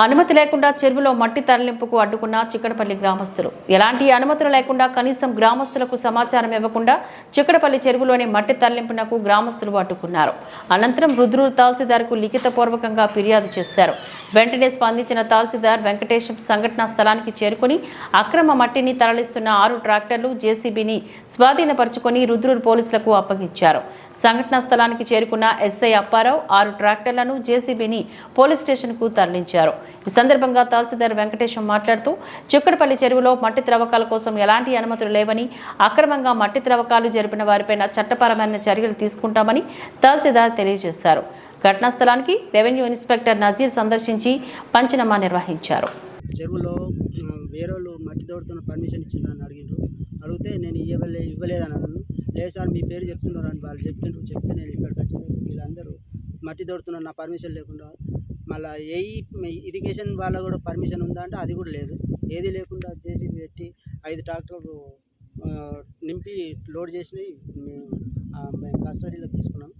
అనుమతి లేకుండా చెరువులో మట్టి తరలింపుకు అడ్డుకున్న చిక్కడపల్లి గ్రామస్తులు. ఎలాంటి అనుమతులు లేకుండా కనీసం గ్రామస్తులకు సమాచారం ఇవ్వకుండా చిక్కడపల్లి చెరువులోని మట్టి తరలింపునకు గ్రామస్తులు అడ్డుకున్నారు. అనంతరం రుద్రూరు తహసీల్దార్కు లిఖితపూర్వకంగా ఫిర్యాదు చేశారు. వెంటనే స్పందించిన తహసీల్దార్ వెంకటేష్ సంఘటనా స్థలానికి చేరుకుని అక్రమ మట్టిని తరలిస్తున్న ఆరు ట్రాక్టర్లు జేసీబీని స్వాధీనపరుచుకొని రుద్రూరు పోలీసులకు అప్పగించారు. సంఘటనా స్థలానికి చేరుకున్న ఎస్ఐ అప్పారావు ఆరు ట్రాక్టర్లను జేసీబీని పోలీస్ స్టేషన్కు తరలించారు. ఈ సందర్భంగా తహసీల్దార్ వెంకటేశం మాట్లాడుతూ చిక్కడపల్లి చెరువులో మట్టి త్రవ్వకాల కోసం ఎలాంటి అనుమతులు లేవని అక్రమంగా మట్టి త్రవ్వకాలు జరిపిన వారిపైన చట్టపరమైన చర్యలు తీసుకుంటామని తహసీల్దార్ తెలియజేశారు. ఘటనా స్థలానికి రెవెన్యూ ఇన్స్పెక్టర్ నజీర్ సందర్శించి పంచనామా నిర్వహించారు. చెరువులో వేరే వాళ్ళు మట్టి తోడుతున్న పర్మిషన్ ఇచ్చిండ్రు అడిగిండ్రు. అడిగితే నేను ఇవ్వలే ఇవ్వలేదని అన్నాను లేదు సార్ మీ పేరు చెప్తున్నారు అని వాళ్ళు చెప్పిండ్రు. చెప్తే నేను ఇక్కడికి వచ్చాను మట్టి తోడుతున్నారు నా పర్మిషన్ లేకుండా మళ్ళీ ఏ ఇరిగేషన్ వాళ్ళ కూడా పర్మిషన్ ఉందా అంటే అది కూడా లేదు. ఏది లేకుండా చేసి పెట్టి ఐదు ట్రాక్టర్లు నింపి లోడ్ చేసి మేము ఆ, మేము కస్టడీలో తీసుకున్నాం.